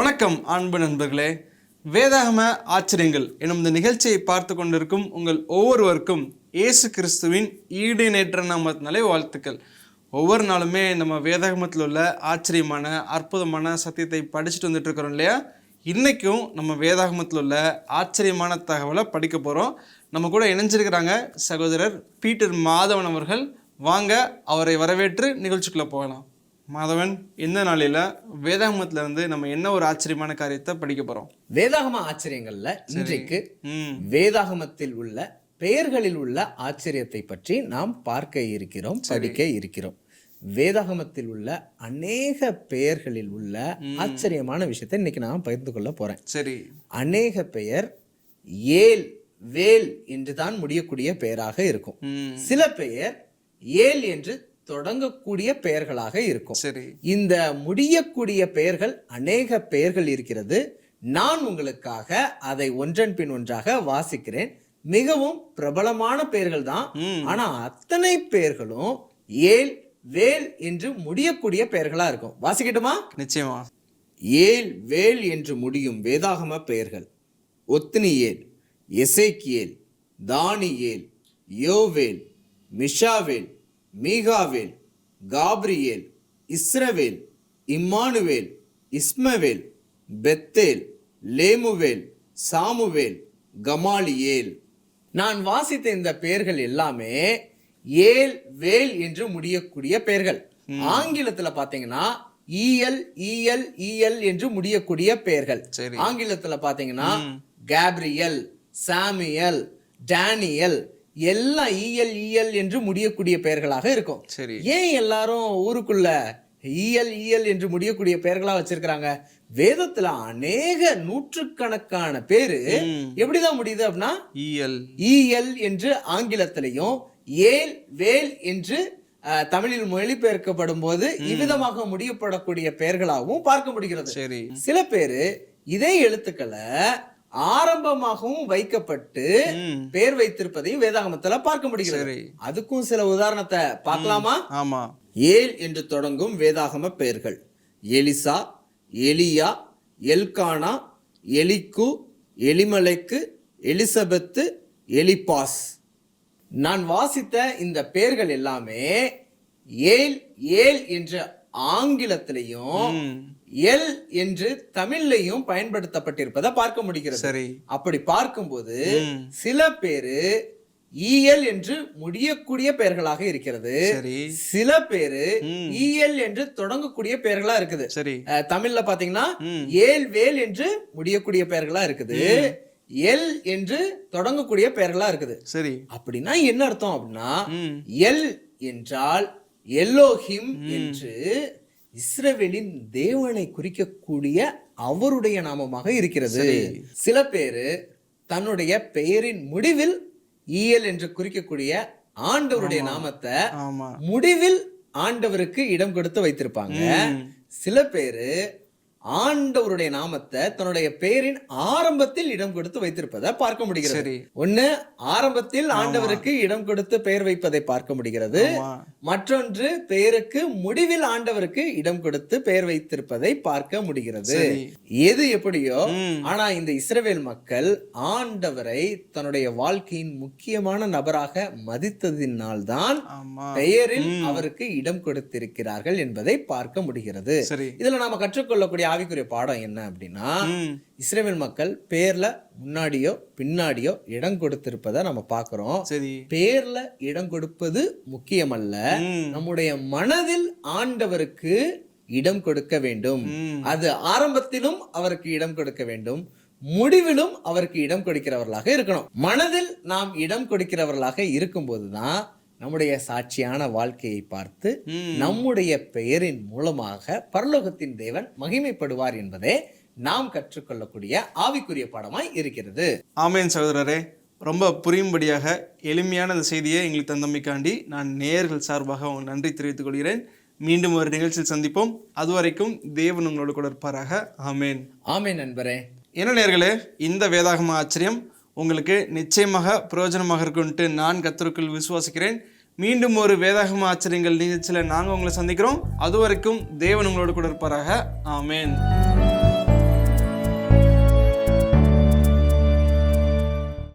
வணக்கம் அன்பு நண்பர்களே. வேதாகம ஆச்சரியங்கள் எனும் இந்த நிகழ்ச்சியை பார்த்து கொண்டிருக்கும் உங்கள் ஒவ்வொருவருக்கும் இயேசு கிறிஸ்துவின் ஈடு நேற்ற நாமத்தினாலே வாழ்த்துக்கள். ஒவ்வொரு நாளுமே நம்ம வேதாகமத்தில் உள்ள ஆச்சரியமான அற்புதமான சத்தியத்தை படிச்சுட்டு வந்துட்டு இருக்கிறோம் இல்லையா? இன்றைக்கும் நம்ம வேதாகமத்தில் உள்ள ஆச்சரியமான தகவலை படிக்க போகிறோம் நம்ம கூட இணைஞ்சிருக்கிறாங்க சகோதரர் பீட்டர் மாதவன் அவர்கள். வாங்க அவரை வரவேற்று நிகழ்ச்சிக்குள்ளே போகலாம். மாதவன் இந்த நாளில் வேதாகமத்துல இருந்து நம்ம என்ன ஒரு ஆச்சரியமான காரியத்தை படிக்க போகிறோம் வேதாகம ஆச்சரியங்கள்ல இன்றைக்கு வேதாகமத்தில் உள்ள பெயர்களில் உள்ள ஆச்சரியத்தை பற்றி நாம் பார்க்க இருக்கிறோம் படிக்க இருக்கிறோம். வேதாகமத்தில் உள்ள அநேக பெயர்களில் உள்ள ஆச்சரியமான விஷயத்தை இன்னைக்கு நான் பகிர்ந்து கொள்ள போறேன். சரி. அநேக பெயர் ஏல் வேல் என்று தான் முடியக்கூடிய பெயராக இருக்கும். சில பெயர் ஏல் என்று தொடங்கக்கூடிய பெயர்களாக இருக்கும். சரி. இந்த முடியக்கூடிய பெயர்கள் அநேக பெயர்கள் இருக்கிறது. நான் உங்களுக்காக அதை ஒன்றன் பின் ஒன்றாக வாசிக்கிறேன். மிகவும் பிரபலமான பெயர்கள் தான். ஆனா அத்தனை பெயர்களும் ஏல் வேல் என்று முடியக்கூடிய பெயர்களா இருக்கும். வாசிக்கட்டுமா? நிச்சயமா. ஏல் வேல் என்று முடியும் வேதாகம பெயர்கள். Othniel Ezekiel Daniel Joel Mishael Michael Gabriel Israel Immanuel Ishmael Bethel Lemuel Samuel Gamaliel. நான் வாசித்த இந்த பெயர்கள் எல்லாமே ஏல் வேல் என்று முடியக்கூடிய பெயர்கள். ஆங்கிலத்துல பாத்தீங்கன்னா இஎல் இஎல் இஎல் என்று முடியக்கூடிய பெயர்கள். சரி. ஆங்கிலத்துல பாத்தீங்கன்னா கேப்ரியல் சாமியல் டேனியல் எல்லாம் இஎல் இஎல் என்று முடியக்கூடிய பெயர்களாக இருக்கும். சரி. ஏன் எல்லாரும் ஊருக்குள்ள இயல் இயல் என்று முடியக்கூடிய பெயர்களா வச்சிருக்கிறாங்க? வேதத்துல அநேக நூற்றுக்கணக்கான பேரு. எப்படிதான் முடியுது அப்படின்னா? இஎல் இஎல் என்று ஆங்கிலத்திலையும் ஏல் வேல் என்று தமிழில் மொழிபெயர்க்கப்படும் போது இவ்விதமாக முடியப்படக்கூடிய பெயர்களாகவும் பார்க்க முடிகிறது. சரி. சில பேரு இதே எழுத்துக்களை ஆரம்பமாகவும் வைக்கப்பட்டு ம். பெயர் வைத்திருப்பதையும் வேதாகமத்துல பார்க்க முடிகிறது. அதுக்கும் சில உதாரணத்தை பார்க்கலாமா? ஆமா. ஏல் என்று தொடங்கும் வேதாகம பெயர்கள். எலிசா எலியா எல்கானா எலிக்கு எலிமலைக்கு எலிசபெத்து எலிபாஸ் நான் வாசித்த இந்த பெயர்கள் எல்லாமே ஏல் ஏல் என்ற ஆங்கிலத்திலையும் எல் என்று தமிழ்லையும் பயன்படுத்தப்பட்டிருப்பதை பார்க்க முடிகிறது. சரி. அப்படி பார்க்கும்போது சில பேரு இஎல் என்று முடியக்கூடிய பெயர்களாக இருக்கிறது. சில பேரு இஎல் என்று தொடங்கக்கூடிய பெயர்களா இருக்குது. சரி. தமிழ்ல பாத்தீங்கன்னா ஏல் வேல் என்று முடியக்கூடிய பெயர்களா இருக்குது. எல் என்று தொடங்கக்கூடிய பெயர்களா இருக்குது. சரி. அப்படின்னா என்ன அர்த்தம் அப்படின்னா எல் என்றால் எல்லோஹிம் என்று இஸ்ரவேலின் தேவனை குறிக்கக்கூடிய அவருடைய நாமமாக இருக்கிறது. சில பேரு தன்னுடைய பெயரின் முடிவில் ஈயல் என்று குறிக்கக்கூடிய ஆண்டவருடைய நாமத்தை முடிவில் ஆண்டவருக்கு இடம் கொடுத்து வைத்திருப்பாங்க. சில பேரு ஆண்டவருடைய நாமத்தை தன்னுடைய பெயரின் ஆரம்பத்தில் இடம் கொடுத்து வைத்திருப்பதை பார்க்க முடிகிறது. ஒண்ணு ஆரம்பத்தில் ஆண்டவருக்கு இடம் கொடுத்து பெயர் வைப்பதை பார்க்க முடிகிறது. மற்றொன்று பெயருக்கு முடிவில் ஆண்டவருக்கு இடம் கொடுத்து பெயர் வைத்திருப்பதை பார்க்க முடிகிறது. எது எப்படியோ ஆனா இந்த இஸ்ரவேல் மக்கள் ஆண்டவரை தன்னுடைய வாழ்க்கையின் முக்கியமான நபராக மதித்ததினால்தான் பெயரில் அவருக்கு இடம் கொடுத்திருக்கிறார்கள் என்பதை பார்க்க முடிகிறது. இதுல நாம கற்றுக்கொள்ளக்கூடிய ஆவிக்குரிய பாடம் என்ன அப்படின்னா இஸ்ரேல் மக்கள் பேர்ல முன்னாடியோ பின்னாடியோ இடம் கொடுத்திருப்பதை நம்ம பார்க்கிறோம். சரி. பேர்ல இடம் கொடுப்பது முக்கியமல்ல. நம்முடைய மனதில் ஆண்டவருக்கு இடம் கொடுக்க வேண்டும். அது ஆரம்பத்திலும் அவருக்கு இடம் கொடுக்க வேண்டும். முடிவிலும் அவருக்கு இடம் கொடுக்கிறவர்களாக இருக்கணும். மனதில் நாம் இடம் கொடுக்கிறவர்களாக இருக்கும்போதுதான் நம்முடைய சாட்சியான வாழ்க்கையை பார்த்து நம்முடைய பெயரின் மூலமாக பரலோகத்தின் தேவன் மகிமைப்படுவார் என்பதே நாம் கற்றுக்கொள்ளக்கூடிய ஆவிக்குரிய பாடமாய் இருக்கிறது. ஆமேன் சகோதரரே. ரொம்ப புரியும்படியாக எளிமையான இந்த செய்தியை எங்களுக்கு தந்தமைக்காண்டி நான் நேயர்கள் சார்பாக நன்றி தெரிவித்துக் கொள்கிறேன். மீண்டும் ஒரு நிகழ்ச்சியில் சந்திப்போம். அதுவரைக்கும் தேவன் உங்களோடு கூட இருப்பாராக. ஆமேன். ஆமே நண்பரே. என்ன நேர்களே இந்த வேதாகம ஆச்சரியம் உங்களுக்கு நிச்சயமாக பிரயோஜனமாக இருக்கும்ன்ட்டு நான் கத்தருக்குள் விசுவாசிக்கிறேன். மீண்டும் ஒரு வேதாகம ஆச்சரியங்கள் நிகழ்ச்சியில் நாங்கள் உங்களை சந்திக்கிறோம். அது வரைக்கும் தேவன் உங்களோட கூட இருப்பாராக. ஆமேன்.